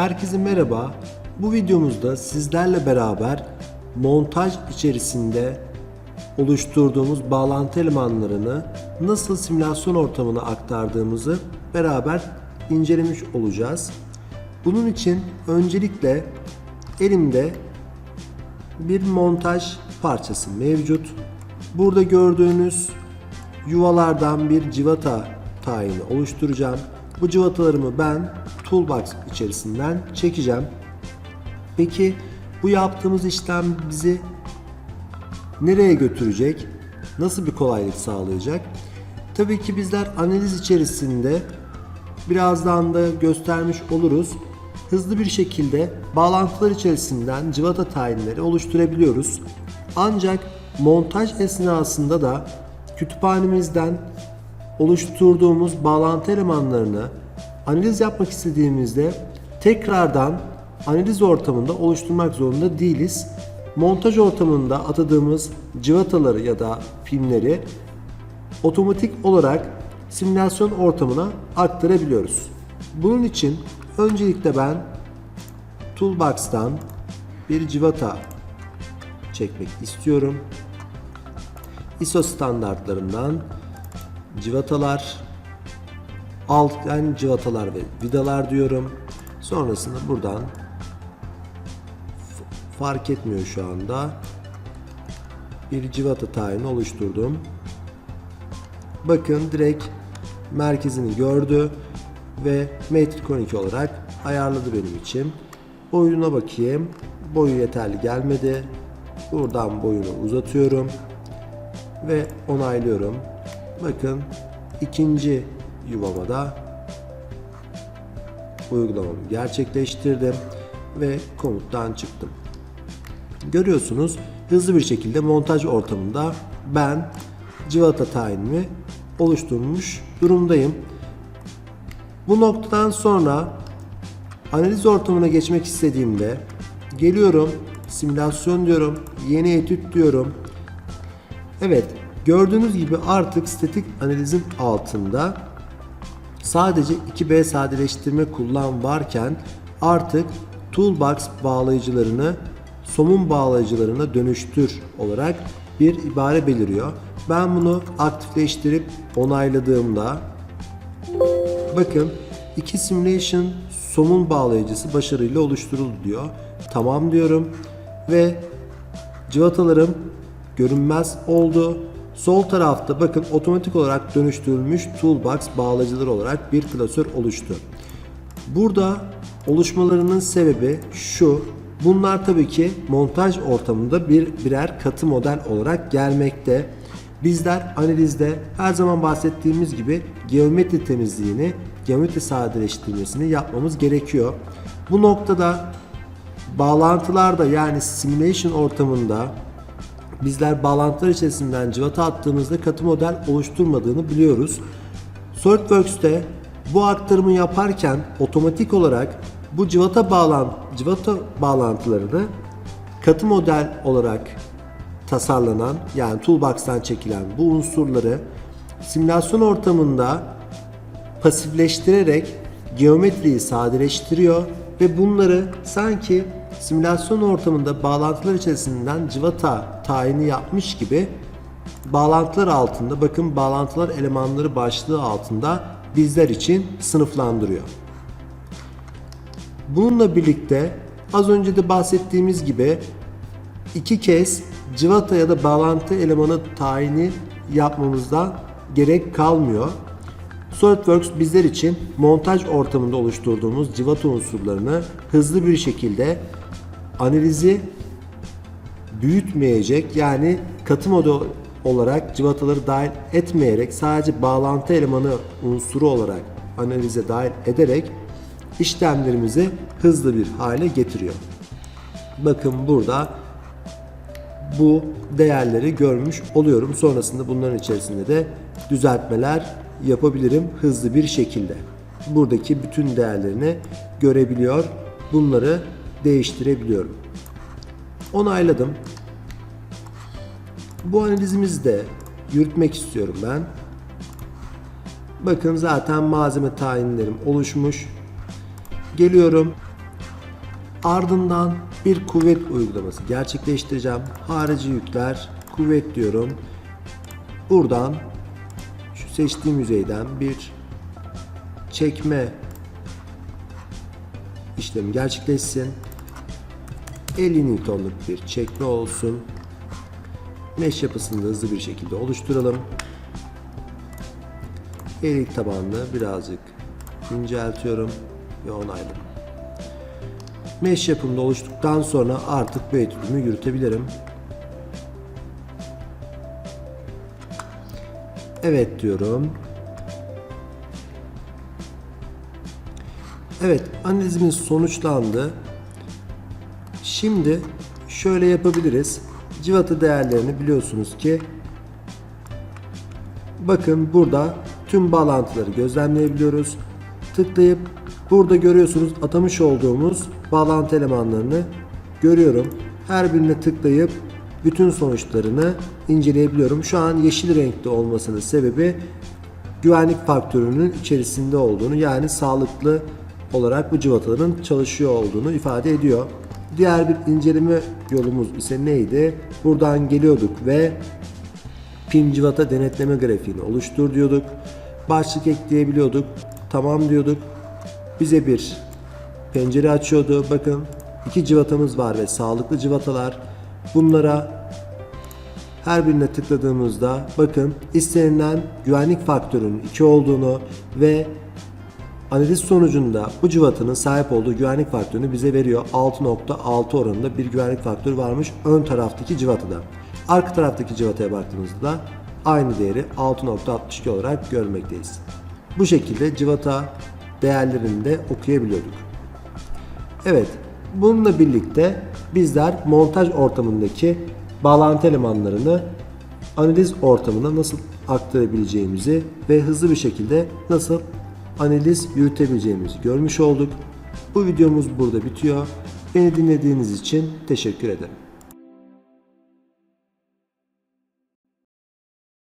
Herkese merhaba. Bu videomuzda sizlerle beraber montaj içerisinde oluşturduğumuz bağlantı elemanlarını nasıl simülasyon ortamına aktardığımızı beraber incelemiş olacağız. Bunun için öncelikle elimde bir montaj parçası mevcut. Burada gördüğünüz yuvalardan bir civata tayini oluşturacağım. Bu civatalarımı ben Toolbox içerisinden çekeceğim. Peki bu yaptığımız işlem bizi nereye götürecek? Nasıl bir kolaylık sağlayacak? Tabii ki bizler analiz içerisinde birazdan da göstermiş oluruz. Hızlı bir şekilde bağlantılar içerisinden civata tayinleri oluşturabiliyoruz. Ancak montaj esnasında da kütüphanemizden oluşturduğumuz bağlantı elemanlarını analiz yapmak istediğimizde tekrardan analiz ortamında oluşturmak zorunda değiliz. Montaj ortamında atadığımız civataları ya da filmleri otomatik olarak simülasyon ortamına aktarabiliyoruz. Bunun için öncelikle ben Toolbox'tan bir civata çekmek istiyorum. ISO standartlarından civatalar, alttan civatalar ve vidalar diyorum. Sonrasında buradan fark etmiyor şu anda. Bir civata tayini oluşturdum. Bakın direkt merkezini gördü ve metrik 12 olarak ayarladı benim için. Boyuna bakayım. Boyu yeterli gelmedi. Buradan boyunu uzatıyorum ve onaylıyorum. Bakın ikinci yuvama da uygulamamı gerçekleştirdim ve komuttan çıktım. Görüyorsunuz hızlı bir şekilde montaj ortamında ben civata tayinimi oluşturmuş durumdayım. Bu noktadan sonra analiz ortamına geçmek istediğimde geliyorum simülasyon diyorum yeni etüt diyorum Evet, gördüğünüz gibi artık statik analizin altında sadece 2B sadeleştirme kullan varken artık Toolbox bağlayıcılarını somun bağlayıcılarına dönüştür olarak bir ibare beliriyor. Ben bunu aktifleştirip onayladığımda bakın iki simulation somun bağlayıcısı başarıyla oluşturuldu diyor. Tamam diyorum ve civatalarım görünmez oldu. Sol tarafta bakın otomatik olarak dönüştürülmüş toolbox bağlayıcıları olarak bir klasör oluştu. Burada oluşmalarının sebebi şu. Bunlar tabii ki montaj ortamında bir birer katı model olarak gelmekte. Bizler analizde her zaman bahsettiğimiz gibi geometri temizliğini, geometri sadeleştirmesini yapmamız gerekiyor. Bu noktada bağlantılarda yani simulation ortamında bizler bağlantılar içerisinden civata attığımızda katı model oluşturmadığını biliyoruz. SolidWorks'te bu aktarımı yaparken otomatik olarak bu civata bağlan civata bağlantılarını katı model olarak tasarlanan yani toolbox'tan çekilen bu unsurları simülasyon ortamında pasifleştirerek geometriyi sadeleştiriyor ve bunları sanki simülasyon ortamında bağlantılar içerisinden civata tayini yapmış gibi bağlantılar altında bakın bağlantılar elemanları başlığı altında bizler için sınıflandırıyor. Bununla birlikte az önce de bahsettiğimiz gibi iki kez civata ya da bağlantı elemanı tayini yapmamızda gerek kalmıyor. SolidWorks bizler için montaj ortamında oluşturduğumuz civata unsurlarını hızlı bir şekilde analizi büyütmeyecek yani katı modu olarak civataları dahil etmeyerek sadece bağlantı elemanı unsuru olarak analize dahil ederek işlemlerimizi hızlı bir hale getiriyor. Bakın burada bu değerleri görmüş oluyorum. Sonrasında bunların içerisinde de düzeltmeler yapabilirim hızlı bir şekilde. Buradaki bütün değerlerini görebiliyor. Bunları değiştirebiliyorum. Onayladım. Bu analizimizi de yürütmek istiyorum ben. Bakın zaten malzeme tayinlerim oluşmuş. Geliyorum Ardından bir kuvvet uygulaması gerçekleştireceğim. Harici yükler, kuvvet diyorum. Buradan şu seçtiğim yüzeyden bir çekme işlemi gerçekleşsin. 50 Newton'luk bir çekme olsun. Mesh yapısını da hızlı bir şekilde oluşturalım. Eğrilik tabanını birazcık inceltiyorum ve onayladım. Mesh yapımda oluştuktan sonra artık bu etüdümü yürütebilirim. Evet diyorum. Evet, analizimiz sonuçlandı. Şimdi şöyle yapabiliriz. Civata değerlerini biliyorsunuz ki bakın burada tüm bağlantıları gözlemleyebiliyoruz. Tıklayıp burada görüyorsunuz atamış olduğumuz bağlantı elemanlarını görüyorum. Her birine tıklayıp bütün sonuçlarını inceleyebiliyorum. Şu an yeşil renkte olmasının sebebi güvenlik faktörünün içerisinde olduğunu yani sağlıklı olarak bu cıvataların çalışıyor olduğunu ifade ediyor. Diğer bir inceleme yolumuz ise neydi? Buradan geliyorduk ve pin cıvata denetleme grafiğini oluştur diyorduk. Başlık ekleyebiliyorduk. Tamam diyorduk. Bize bir pencere açıyordu. Bakın iki cıvatamız var ve sağlıklı cıvatalar. Bunlara her birine tıkladığımızda bakın istenilen güvenlik faktörünün 2 olduğunu ve analiz sonucunda bu cıvatanın sahip olduğu güvenlik faktörünü bize veriyor. 6.6 oranında bir güvenlik faktörü varmış ön taraftaki cıvatada. Arka taraftaki cıvataya baktığımızda da aynı değeri 6.62 olarak görmekteyiz. Bu şekilde cıvata değerlerini de okuyabiliyorduk. Evet, bununla birlikte bizler montaj ortamındaki bağlantı elemanlarını analiz ortamına nasıl aktarabileceğimizi ve hızlı bir şekilde nasıl analiz yürütebileceğimizi görmüş olduk. Bu videomuz burada bitiyor. Beni dinlediğiniz için teşekkür ederim.